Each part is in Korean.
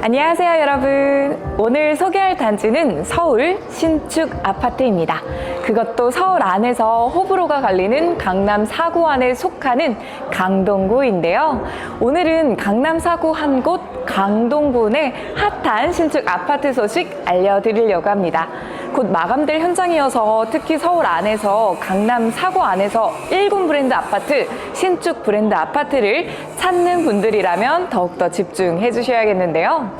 안녕하세요, 여러분. 오늘 소개할 단지는 서울 신축 아파트입니다. 그것도 서울 안에서 호불호가 갈리는 강남 4구 안에 속하는 강동구인데요. 오늘은 강남 4구 한 곳 강동구 내 핫한 신축 아파트 소식 알려드리려고 합니다. 곧 마감될 현장이어서 특히 서울 안에서 강남 4구 안에서 1군 브랜드 아파트, 신축 브랜드 아파트를 찾는 분들이라면 더욱더 집중해 주셔야겠는데요.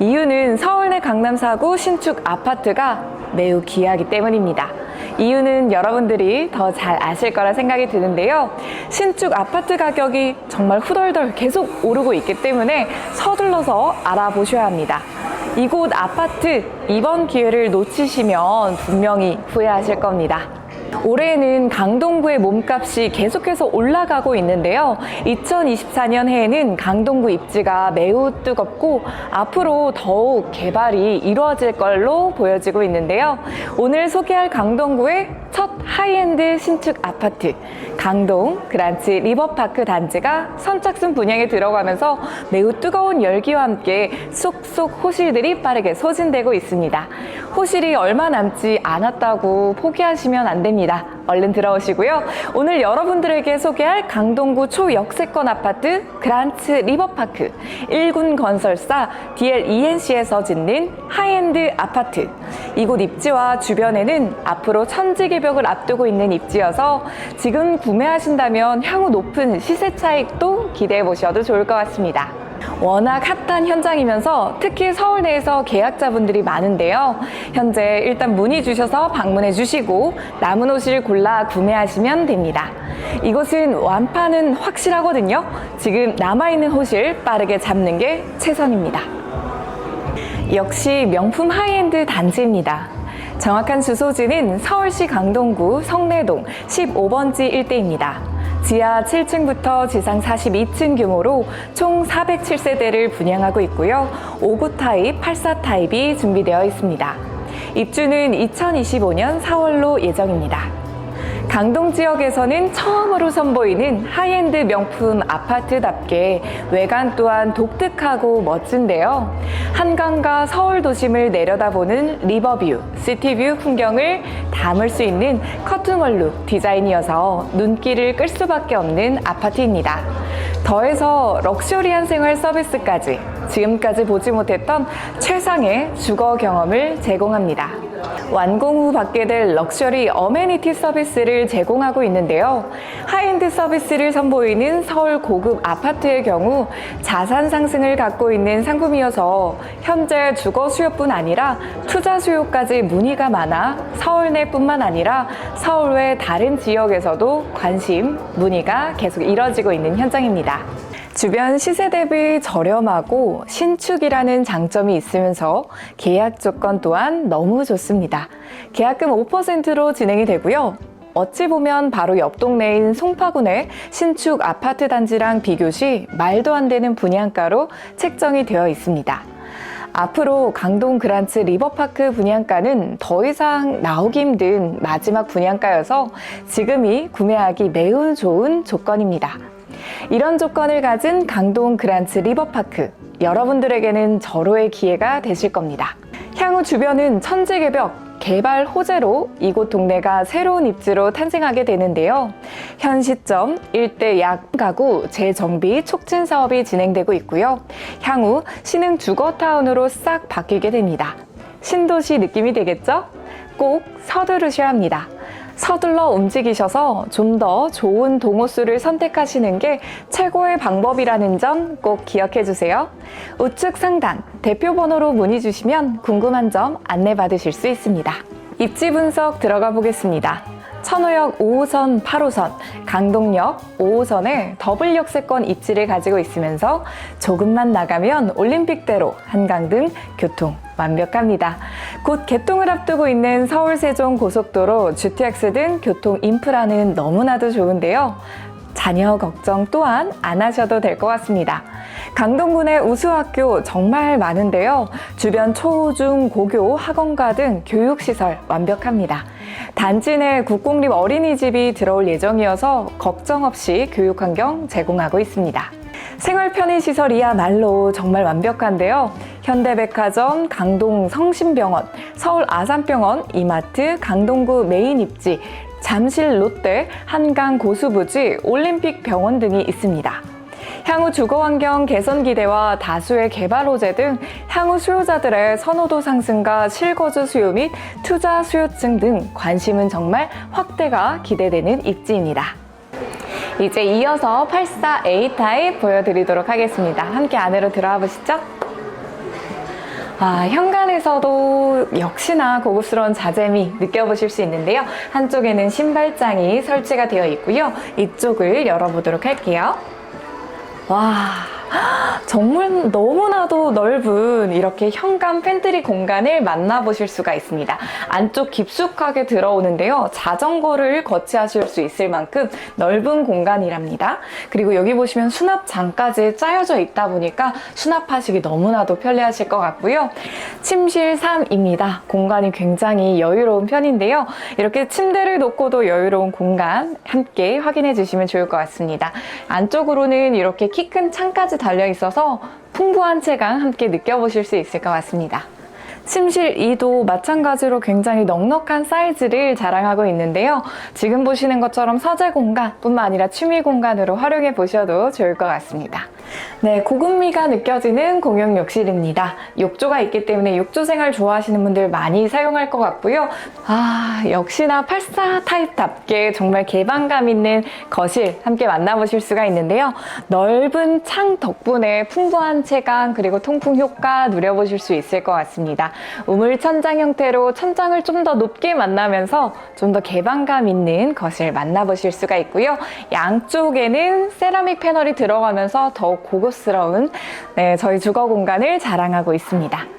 이유는 서울 내 강남 4구 신축 아파트가 매우 귀하기 때문입니다. 이유는 여러분들이 더 잘 아실 거라 생각이 드는데요. 신축 아파트 가격이 정말 후덜덜 계속 오르고 있기 때문에 서둘러서 알아보셔야 합니다. 이곳 아파트 이번 기회를 놓치시면 분명히 후회하실 겁니다. 올해는 강동구의 몸값이 계속해서 올라가고 있는데요. 2024년 해에는 강동구 입지가 매우 뜨겁고 앞으로 더욱 개발이 이루어질 걸로 보여지고 있는데요. 오늘 소개할 강동구의 첫 하이엔드 신축 아파트 강동 그란치 리버파크 단지가 선착순 분양에 들어가면서 매우 뜨거운 열기와 함께 쏙쏙 호실들이 빠르게 소진되고 있습니다. 호실이 얼마 남지 않았다고 포기하시면 안 됩니다. 얼른 들어오시고요. 오늘 여러분들에게 소개할 강동구 초역세권 아파트 그란츠 리버파크 1군 건설사 DLENC에서 짓는 하이엔드 아파트. 이곳 입지와 주변에는 앞으로 천지 개벽을 앞두고 있는 입지여서 지금 구매하신다면 향후 높은 시세 차익도 기대해 보셔도 좋을 것 같습니다. 워낙 핫한 현장이면서 특히 서울 내에서 계약자분들이 많은데요. 현재 일단 문의 주셔서 방문해 주시고 남은 옷을 골라 구매하시면 됩니다. 이곳은 완판은 확실하거든요. 지금 남아있는 호실 빠르게 잡는 게 최선입니다. 역시 명품 하이엔드 단지입니다. 정확한 주소지는 서울시 강동구 성내동 15번지 일대입니다. 지하 7층부터 지상 42층 규모로 총 407세대를 분양하고 있고요. 5구 타입, 84 타입이 준비되어 있습니다. 입주는 2025년 4월로 예정입니다. 강동 지역에서는 처음으로 선보이는 하이엔드 명품 아파트답게 외관 또한 독특하고 멋진데요. 한강과 서울 도심을 내려다보는 리버뷰, 시티뷰 풍경을 담을 수 있는 커튼월룩 디자인이어서 눈길을 끌 수밖에 없는 아파트입니다. 더해서 럭셔리한 생활 서비스까지 지금까지 보지 못했던 최상의 주거 경험을 제공합니다. 완공 후 받게 될 럭셔리 어메니티 서비스를 제공하고 있는데요. 하이엔드 서비스를 선보이는 서울 고급 아파트의 경우 자산 상승을 갖고 있는 상품이어서 현재 주거 수요뿐 아니라 투자 수요까지 문의가 많아 서울 내뿐만 아니라 서울 외 다른 지역에서도 관심, 문의가 계속 이뤄지고 있는 현장입니다. 주변 시세 대비 저렴하고 신축이라는 장점이 있으면서 계약 조건 또한 너무 좋습니다. 계약금 5%로 진행이 되고요. 어찌 보면 바로 옆 동네인 송파군의 신축 아파트 단지랑 비교시 말도 안 되는 분양가로 책정이 되어 있습니다. 앞으로 강동 그란츠 리버파크 분양가는 더 이상 나오기 힘든 마지막 분양가여서 지금이 구매하기 매우 좋은 조건입니다. 이런 조건을 가진 강동 그란츠 리버파크 여러분들에게는 절호의 기회가 되실 겁니다. 향후 주변은 천지개벽 개발 호재로 이곳 동네가 새로운 입지로 탄생하게 되는데요. 현 시점 일대 약 가구 재정비 촉진 사업이 진행되고 있고요. 향후 신흥 주거타운으로 싹 바뀌게 됩니다. 신도시 느낌이 되겠죠? 꼭 서두르셔야 합니다. 서둘러 움직이셔서 좀 더 좋은 동호수를 선택하시는 게 최고의 방법이라는 점 꼭 기억해 주세요. 우측 상단 대표 번호로 문의 주시면 궁금한 점 안내 받으실 수 있습니다. 입지 분석 들어가 보겠습니다. 천호역 5호선, 8호선, 강동역 5호선에 더블 역세권 입지를 가지고 있으면서 조금만 나가면 올림픽대로 한강 등 교통 완벽합니다. 곧 개통을 앞두고 있는 서울 세종 고속도로 GTX 등 교통 인프라는 너무나도 좋은데요. 자녀 걱정 또한 안 하셔도 될 것 같습니다. 강동군의 우수학교 정말 많은데요. 주변 초, 중, 고교, 학원가 등 교육시설 완벽합니다. 단지 내 국공립 어린이집이 들어올 예정이어서 걱정 없이 교육 환경 제공하고 있습니다. 생활 편의 시설이야말로 정말 완벽한데요. 현대백화점, 강동 성심병원, 서울 아산병원, 이마트, 강동구 메인 입지, 잠실 롯데, 한강 고수부지, 올림픽 병원 등이 있습니다. 향후 주거 환경 개선 기대와 다수의 개발 호재 등 향후 수요자들의 선호도 상승과 실거주 수요 및 투자 수요증 등 관심은 정말 확대가 기대되는 입지입니다. 이제 이어서 84A 타입 보여드리도록 하겠습니다. 함께 안으로 들어와 보시죠. 아, 현관에서도 역시나 고급스러운 자재미 느껴보실 수 있는데요. 한쪽에는 신발장이 설치가 되어 있고요. 이쪽을 열어보도록 할게요. 와, 정말 너무나도 넓은 이렇게 현관 팬트리 공간을 만나보실 수가 있습니다. 안쪽 깊숙하게 들어오는데요. 자전거를 거치하실 수 있을 만큼 넓은 공간이랍니다. 그리고 여기 보시면 수납장까지 짜여져 있다 보니까 수납하시기 너무나도 편리하실 것 같고요. 침실 3입니다. 공간이 굉장히 여유로운 편인데요. 이렇게 침대를 놓고도 여유로운 공간 함께 확인해 주시면 좋을 것 같습니다. 안쪽으로는 이렇게 키 큰 창까지 달려 있어서 풍부한 체감 함께 느껴보실 수 있을 것 같습니다. 침실 2도 마찬가지로 굉장히 넉넉한 사이즈를 자랑하고 있는데요. 지금 보시는 것처럼 서재 공간뿐만 아니라 취미 공간으로 활용해 보셔도 좋을 것 같습니다. 네, 고급미가 느껴지는 공용 욕실입니다. 욕조가 있기 때문에 욕조 생활 좋아하시는 분들 많이 사용할 것 같고요. 아, 역시나 84 타입답게 정말 개방감 있는 거실 함께 만나보실 수가 있는데요. 넓은 창 덕분에 풍부한 체감 그리고 통풍 효과 누려보실 수 있을 것 같습니다. 우물 천장 형태로 천장을 좀 더 높게 만나면서 좀 더 개방감 있는 거실 만나보실 수가 있고요. 양쪽에는 세라믹 패널이 들어가면서 더욱 고급스러운 네, 저희 주거 공간을 자랑하고 있습니다.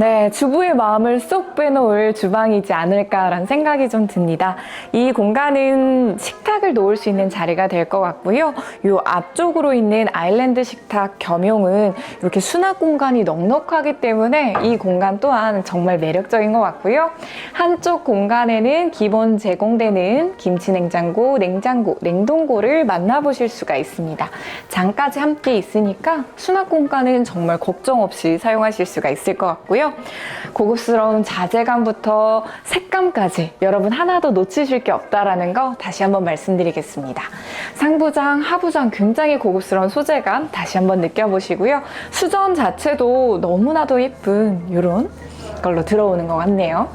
네, 주부의 마음을 쏙 빼놓을 주방이지 않을까라는 생각이 좀 듭니다. 이 공간은 식탁을 놓을 수 있는 자리가 될 것 같고요. 이 앞쪽으로 있는 아일랜드 식탁 겸용은 이렇게 수납 공간이 넉넉하기 때문에 이 공간 또한 정말 매력적인 것 같고요. 한쪽 공간에는 기본 제공되는 김치 냉장고, 냉장고, 냉동고를 만나보실 수가 있습니다. 장까지 함께 있으니까 수납 공간은 정말 걱정 없이 사용하실 수가 있을 것 같고 요. 고급스러운 자재감부터 색감까지 여러분 하나도 놓치실 게 없다라는 거 다시 한번 말씀드리겠습니다. 상부장, 하부장 굉장히 고급스러운 소재감 다시 한번 느껴보시고요. 수전 자체도 너무나도 예쁜 이런 걸로 들어오는 것 같네요.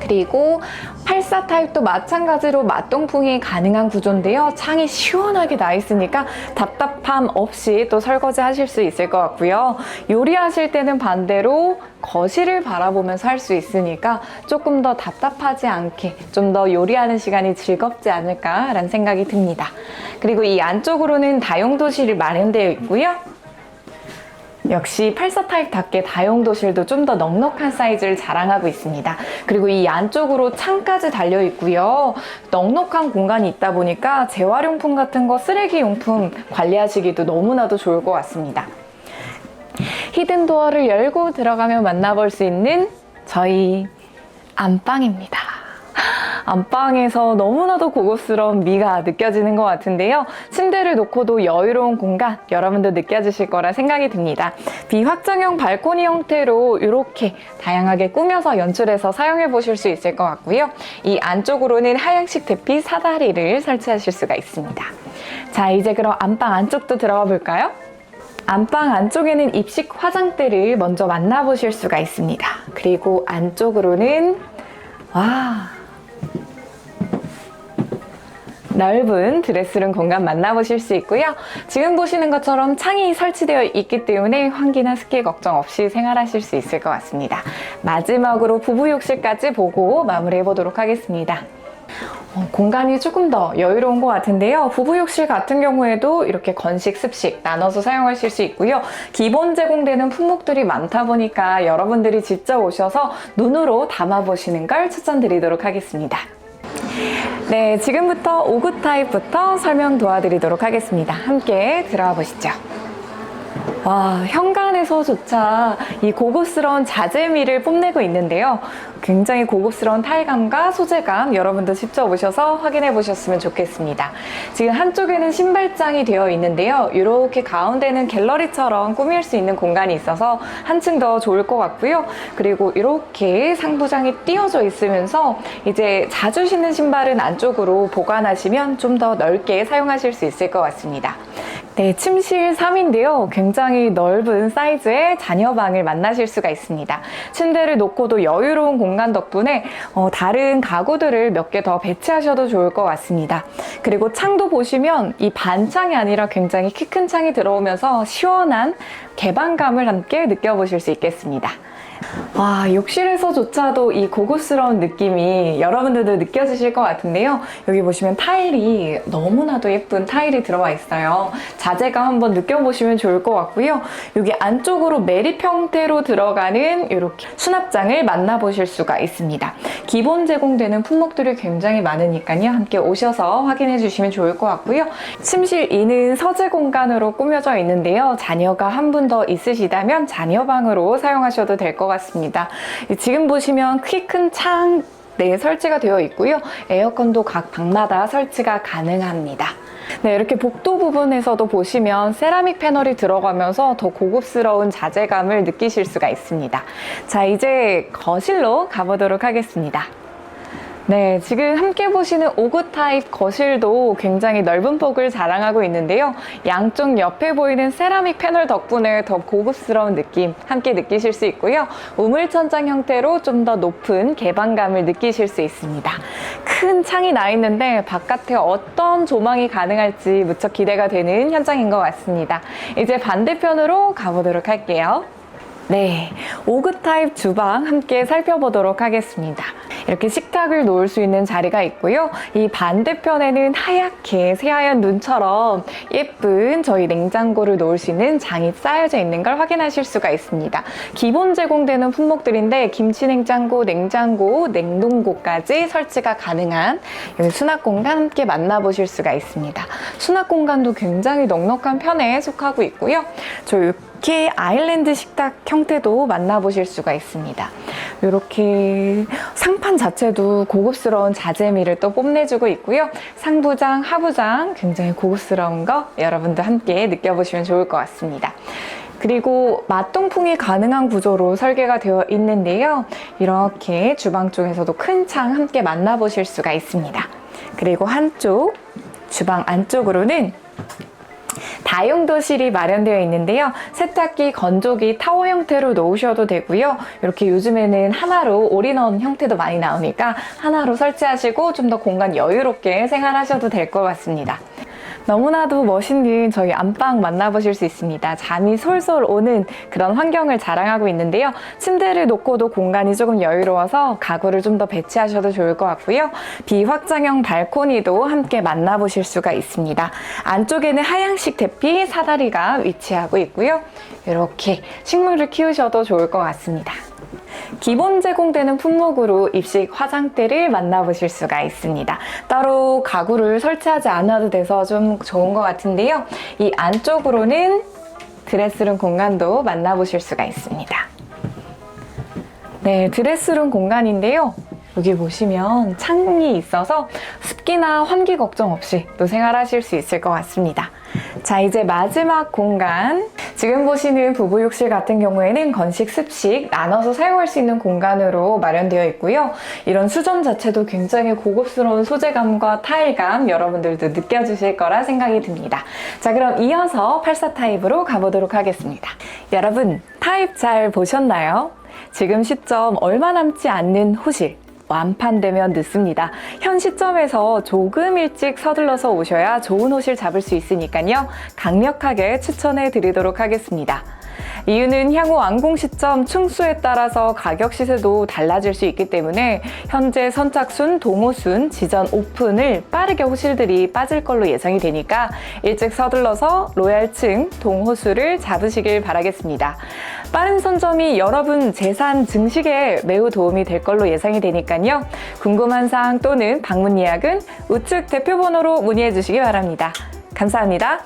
그리고 84 타입도 마찬가지로 맞동풍이 가능한 구조인데요. 창이 시원하게 나 있으니까 답답 함 없이 또 설거지 하실 수 있을 것 같고요. 요리하실 때는 반대로 거실을 바라보면서 할 수 있으니까 조금 더 답답하지 않게 좀 더 요리하는 시간이 즐겁지 않을까라는 생각이 듭니다. 그리고 이 안쪽으로는 다용도실이 마련되어 있고요. 역시 84 타입답게 다용도실도 좀 더 넉넉한 사이즈를 자랑하고 있습니다. 그리고 이 안쪽으로 창까지 달려 있고요. 넉넉한 공간이 있다 보니까 재활용품 같은 거 쓰레기 용품 관리하시기도 너무나도 좋을 것 같습니다. 히든 도어를 열고 들어가면 만나볼 수 있는 저희 안방입니다. 안방에서 너무나도 고급스러운 미가 느껴지는 것 같은데요. 침대를 놓고도 여유로운 공간 여러분도 느껴지실 거라 생각이 듭니다. 비확정형 발코니 형태로 이렇게 다양하게 꾸며서 연출해서 사용해 보실 수 있을 것 같고요. 이 안쪽으로는 하얀식 대피 사다리를 설치하실 수가 있습니다. 자, 이제 그럼 안방 안쪽도 들어가 볼까요? 안방 안쪽에는 입식 화장대를 먼저 만나보실 수가 있습니다. 그리고 안쪽으로는 와 넓은 드레스룸 공간 만나보실 수 있고요. 지금 보시는 것처럼 창이 설치되어 있기 때문에 환기나 습기 걱정 없이 생활하실 수 있을 것 같습니다. 마지막으로 부부 욕실까지 보고 마무리해 보도록 하겠습니다. 어, 공간이 조금 더 여유로운 것 같은데요. 부부 욕실 같은 경우에도 이렇게 건식, 습식 나눠서 사용하실 수 있고요. 기본 제공되는 품목들이 많다 보니까 여러분들이 직접 오셔서 눈으로 담아보시는 걸 추천드리도록 하겠습니다. 네, 지금부터 5구 타입부터 설명 도와드리도록 하겠습니다. 함께 들어와 보시죠. 와, 현관에서조차 이 고급스러운 자재미를 뽐내고 있는데요. 굉장히 고급스러운 타일감과 소재감 여러분도 직접 오셔서 확인해 보셨으면 좋겠습니다. 지금 한쪽에는 신발장이 되어 있는데요. 이렇게 가운데는 갤러리처럼 꾸밀 수 있는 공간이 있어서 한층 더 좋을 것 같고요. 그리고 이렇게 상부장이 띄어져 있으면서 이제 자주 신는 신발은 안쪽으로 보관하시면 좀 더 넓게 사용하실 수 있을 것 같습니다. 네, 침실 3인데요. 굉장히 넓은 사이즈의 자녀방을 만나실 수가 있습니다. 침대를 놓고도 여유로운 공간 덕분에 어, 다른 가구들을 몇 개 더 배치하셔도 좋을 것 같습니다. 그리고 창도 보시면 이 반창이 아니라 굉장히 키 큰 창이 들어오면서 시원한 개방감을 함께 느껴보실 수 있겠습니다. 와, 욕실에서조차도 이 고급스러운 느낌이 여러분들도 느껴지실 것 같은데요. 여기 보시면 타일이 너무나도 예쁜 타일이 들어와 있어요. 자재감 한번 느껴보시면 좋을 것 같고요. 여기 안쪽으로 매립 형태로 들어가는 이렇게 수납장을 만나보실 수가 있습니다. 기본 제공되는 품목들이 굉장히 많으니까요. 함께 오셔서 확인해 주시면 좋을 것 같고요. 침실 2는 서재 공간으로 꾸며져 있는데요. 자녀가 한 분 더 있으시다면 자녀방으로 사용하셔도 될 것 같 습니다. 지금 보시면 키큰창 네, 설치가 되어 있고요. 에어컨도 각 방마다 설치가 가능합니다. 네, 이렇게 복도 부분에서도 보시면 세라믹 패널이 들어가면서 더 고급스러운 자재감을 느끼실 수가 있습니다. 자, 이제 거실로 가보도록 하겠습니다. 네, 지금 함께 보시는 오구 타입 거실도 굉장히 넓은 폭을 자랑하고 있는데요. 양쪽 옆에 보이는 세라믹 패널 덕분에 더 고급스러운 느낌 함께 느끼실 수 있고요. 우물천장 형태로 좀 더 높은 개방감을 느끼실 수 있습니다. 큰 창이 나 있는데 바깥에 어떤 조망이 가능할지 무척 기대가 되는 현장인 것 같습니다. 이제 반대편으로 가보도록 할게요. 네, 오그 타입 주방 함께 살펴보도록 하겠습니다. 이렇게 식탁을 놓을 수 있는 자리가 있고요. 이 반대편에는 하얗게 새하얀 눈처럼 예쁜 저희 냉장고를 놓을 수 있는 장이 쌓여져 있는 걸 확인하실 수가 있습니다. 기본 제공되는 품목들인데 김치 냉장고, 냉장고, 냉동고까지 설치가 가능한 수납 공간 함께 만나보실 수가 있습니다. 수납 공간도 굉장히 넉넉한 편에 속하고 있고요. 저 이렇게 아일랜드 식탁 형태도 만나보실 수가 있습니다. 이렇게 상판 자체도 고급스러운 자재미를 또 뽐내주고 있고요. 상부장, 하부장 굉장히 고급스러운 거 여러분도 함께 느껴보시면 좋을 것 같습니다. 그리고 맞동풍이 가능한 구조로 설계가 되어 있는데요. 이렇게 주방 쪽에서도 큰 창 함께 만나보실 수가 있습니다. 그리고 한쪽 주방 안쪽으로는 다용도실이 마련되어 있는데요. 세탁기, 건조기, 타워 형태로 놓으셔도 되고요. 이렇게 요즘에는 하나로 올인원 형태도 많이 나오니까 하나로 설치하시고 좀 더 공간 여유롭게 생활하셔도 될 것 같습니다. 너무나도 멋있는 저희 안방 만나보실 수 있습니다. 잠이 솔솔 오는 그런 환경을 자랑하고 있는데요. 침대를 놓고도 공간이 조금 여유로워서 가구를 좀 더 배치하셔도 좋을 것 같고요. 비확장형 발코니도 함께 만나보실 수가 있습니다. 안쪽에는 하향식 대피 사다리가 위치하고 있고요. 이렇게 식물을 키우셔도 좋을 것 같습니다. 기본 제공되는 품목으로 입식 화장대를 만나보실 수가 있습니다. 따로 가구를 설치하지 않아도 돼서 좀 좋은 것 같은데요. 이 안쪽으로는 드레스룸 공간도 만나보실 수가 있습니다. 네, 드레스룸 공간인데요. 여기 보시면 창이 있어서 습기나 환기 걱정 없이 또 생활하실 수 있을 것 같습니다. 자, 이제 마지막 공간. 지금 보시는 부부 욕실 같은 경우에는 건식, 습식 나눠서 사용할 수 있는 공간으로 마련되어 있고요. 이런 수전 자체도 굉장히 고급스러운 소재감과 타일감 여러분들도 느껴주실 거라 생각이 듭니다. 자, 그럼 이어서 84 타입으로 가보도록 하겠습니다. 여러분, 타입 잘 보셨나요? 지금 시점 얼마 남지 않는 호실. 완판되면 늦습니다. 현 시점에서 조금 일찍 서둘러서 오셔야 좋은 호실 잡을 수 있으니까요. 강력하게 추천해 드리도록 하겠습니다. 이유는 향후 완공 시점 층수에 따라서 가격 시세도 달라질 수 있기 때문에 현재 선착순, 동호순, 지전 오픈을 빠르게 호실들이 빠질 걸로 예상이 되니까 일찍 서둘러서 로얄층, 동호수를 잡으시길 바라겠습니다. 빠른 선점이 여러분 재산 증식에 매우 도움이 될 걸로 예상이 되니까요. 궁금한 사항 또는 방문 예약은 우측 대표 번호로 문의해 주시기 바랍니다. 감사합니다.